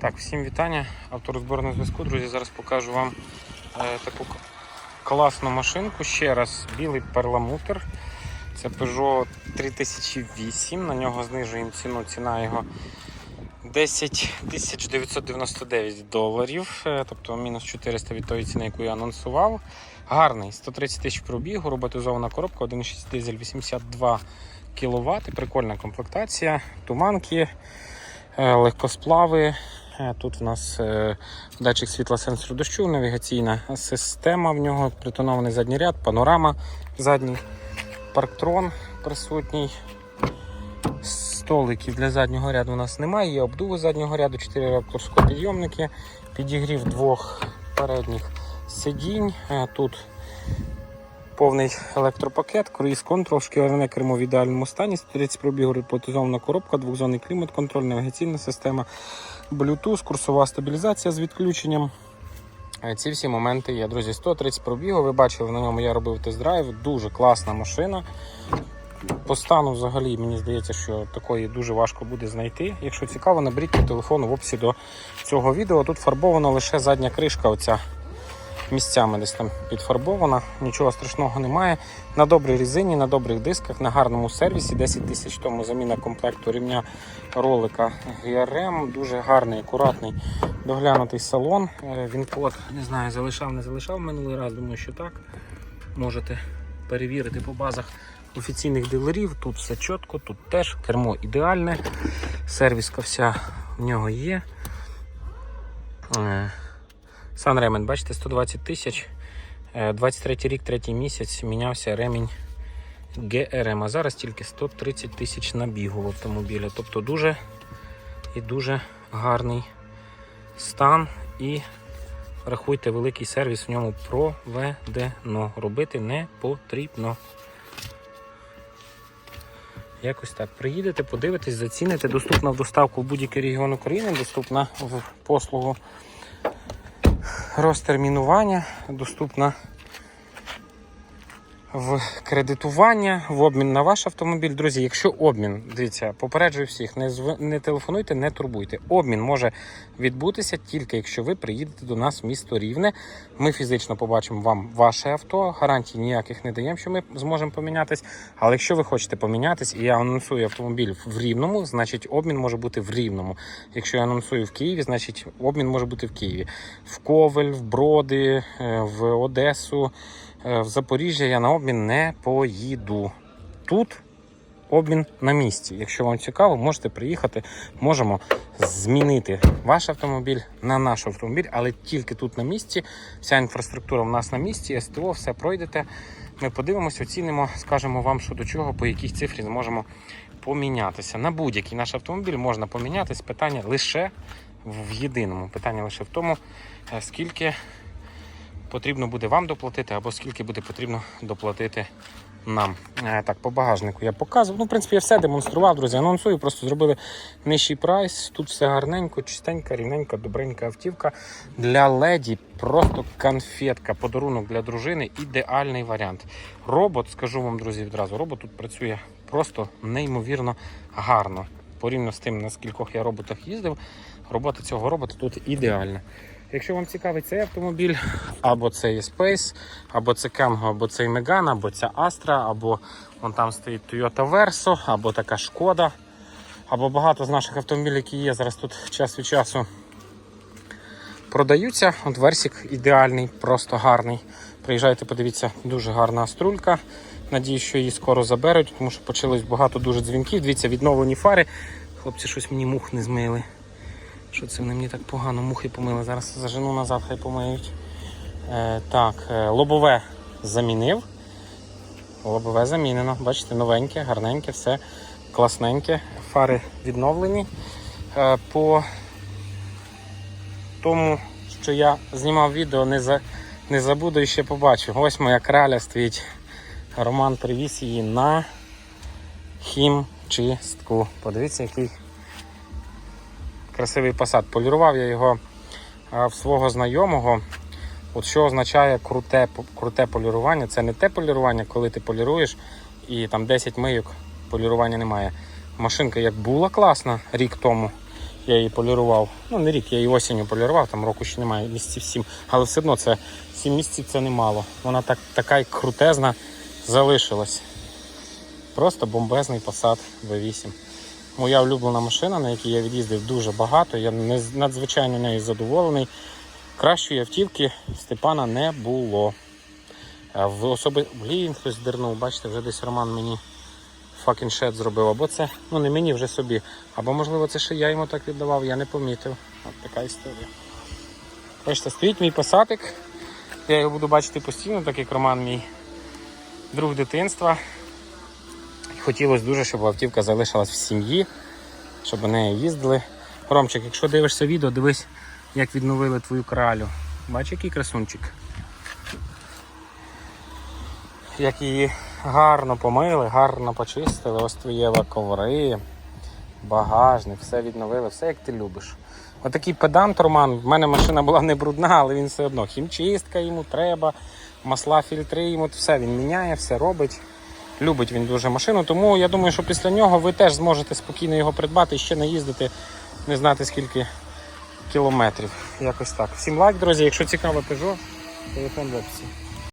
Так, всім вітання. Авторозбор на зв'язку. Друзі, зараз покажу вам е, таку класну машинку. Ще раз, білий перламутр. Це Peugeot 3008. На нього знижуємо ціну. Ціна його 10 999 доларів, е, тобто мінус 400 від тої ціни, яку я анонсував. Гарний, 130 тисяч пробігу, роботизована коробка, 1,6 дизель 82 кВт. Прикольна комплектація, туманки, е, легкосплави. Тут в нас е, датчик світла сенсору дощу, навігаційна система в нього, притонований задній ряд, панорама задній, парктрон присутній. Столиків для заднього ряду у нас немає, є обдуви заднього ряду, 4 ректорськопідйомники, підігрів двох передніх сидінь. Тут повний електропакет, круїз контрол, шкіряне кермо в ідеальному стані, 130 пробігу роботизована коробка, двохзонний клімат, контроль, навігаційна система, Bluetooth, курсова стабілізація з відключенням. Е, Ці всі моменти є, друзі. 130 пробігу. Ви бачили, на ньому я робив тест-драйв. Дуже класна машина. По стану, взагалі, мені здається, що такої дуже важко буде знайти. Якщо цікаво, наберіть телефон в описі до цього відео. Тут фарбована лише задня кришка, оця місцями десь там підфарбована. Нічого страшного немає. На добрій резині, на добрих дисках, на гарному сервісі. 10 тисяч тому заміна комплекту рівня ролика GRM. Дуже гарний, акуратний, доглянутий салон. Е, Він код не знаю, залишав, не залишав минулий раз. Думаю, що так. Можете перевірити по базах офіційних дилерів. Тут все чітко, тут теж кермо ідеальне. Сервіска вся в нього є. Е, Сан ремень, бачите, 120 тисяч. Е, 23 рік, третій місяць мінявся ремінь ГРМ, а зараз тільки 130 тисяч набігу в автомобілі. Тобто дуже і дуже гарний стан і рахуйте, великий сервіс в ньому проведено. Робити не потрібно. Якось так. Приїдете, подивитесь, заціните. Доступна в доставку в будь-який регіон України, доступна в послугу розтермінування, доступна в кредитування, в обмін на ваш автомобіль. Друзі, якщо обмін, дивіться, попереджую всіх, не, зв... не телефонуйте, не турбуйте. Обмін може відбутися тільки якщо ви приїдете до нас в місто Рівне. Ми фізично побачимо вам ваше авто. Гарантій ніяких не даємо, що ми зможемо помінятись. Але якщо ви хочете помінятись, і я анонсую автомобіль в Рівному, значить обмін може бути в Рівному. Якщо я анонсую в Києві, значить обмін може бути в Києві. В Ковель, в Броди, е, в Одесу, в Запоріжжя я на обмін не поїду. Тут обмін на місці. Якщо вам цікаво, можете приїхати, можемо змінити ваш автомобіль на наш автомобіль, але тільки тут на місці. Вся інфраструктура в нас на місці, СТО, все пройдете. Ми подивимося, оцінимо, скажемо вам, що до чого, по якій цифрі зможемо помінятися. На будь-який наш автомобіль можна помінятись. Питання лише в єдиному. Питання лише в тому, е, скільки потрібно буде вам доплатити, або скільки буде потрібно доплатити нам. Е, Так, по багажнику я показував. Ну, в принципі, я все демонстрував, друзі. Анонсую, просто зробили нижчий прайс. Тут все гарненько, чистенька, рівненька, добренька автівка. Для леді просто конфетка, подарунок для дружини. Ідеальний варіант. Робот, скажу вам, друзі, відразу, робот тут працює просто неймовірно гарно. Порівняно з тим, на скількох я роботах їздив, робота цього робота тут ідеальна. Якщо вам цікавий цей автомобіль, або це є Space, або це Kangoo, або цей Megane, або ця Astra, або вон там стоїть Toyota Verso, або така Шкода, або багато з наших автомобілів, які є зараз тут час від часу продаються. От Версік ідеальний, просто гарний. Приїжджайте, подивіться, дуже гарна струлька. Надіюсь, що її скоро заберуть, тому що почалось багато дуже дзвінків. Дивіться, відновлені фари. Хлопці щось мені мух не змили. Що це вони мені так погано мухи помили? Зараз зажену назад, хай помиють. Е, так, е, лобове замінив. Лобове замінено. Бачите, новеньке, гарненьке, все класненьке. Фари відновлені. Е, по тому, що я знімав відео, не, за, не забуду і ще побачу. Ось моя краля стоїть. Роман привіз її на хімчистку. Подивіться, який красивий посад. Полірував я його в свого знайомого. От що означає круте, круте полірування. Це не те полірування, коли ти поліруєш і там 10 мийок полірування немає. Машинка як була класна рік тому, Я її полірував. Ну, не рік, я її осінню полірував, там року ще немає, місяців 7. Але все одно це 7 місяців це немало. Вона так, така й крутезна залишилась. Просто бомбезний Passat V8. Моя улюблена машина, на якій я від'їздив дуже багато. Я надзвичайно нею задоволений. Кращої автівки Степана не було. В особи блін, хтось дернув, бачите, вже десь Роман мені fucking shit зробив. Або це, ну не мені вже собі. Або можливо це ще я йому так віддавав, я не помітив. От така історія. Бачите, стоїть мій посадик. Я його буду бачити постійно, так як Роман мій друг дитинства. Хотілося дуже, щоб автівка залишилась в сім'ї, щоб нею їздили. Ромчик, якщо дивишся відео, дивись, як відновили твою кралю. Бач, який красунчик. Як її гарно помили, гарно почистили, ось твої коври, багажник, все відновили, все як ти любиш. Отакий педант Роман. В мене машина була не брудна, але він все одно. Хімчистка йому треба, масла, фільтри йому, все він міняє, все робить. Любить він дуже машину, тому я думаю, що після нього ви теж зможете спокійно його придбати і ще не їздити, не знати скільки кілометрів. Якось так. Всім лайк, друзі. Якщо цікаво Peugeot, телефон в описі.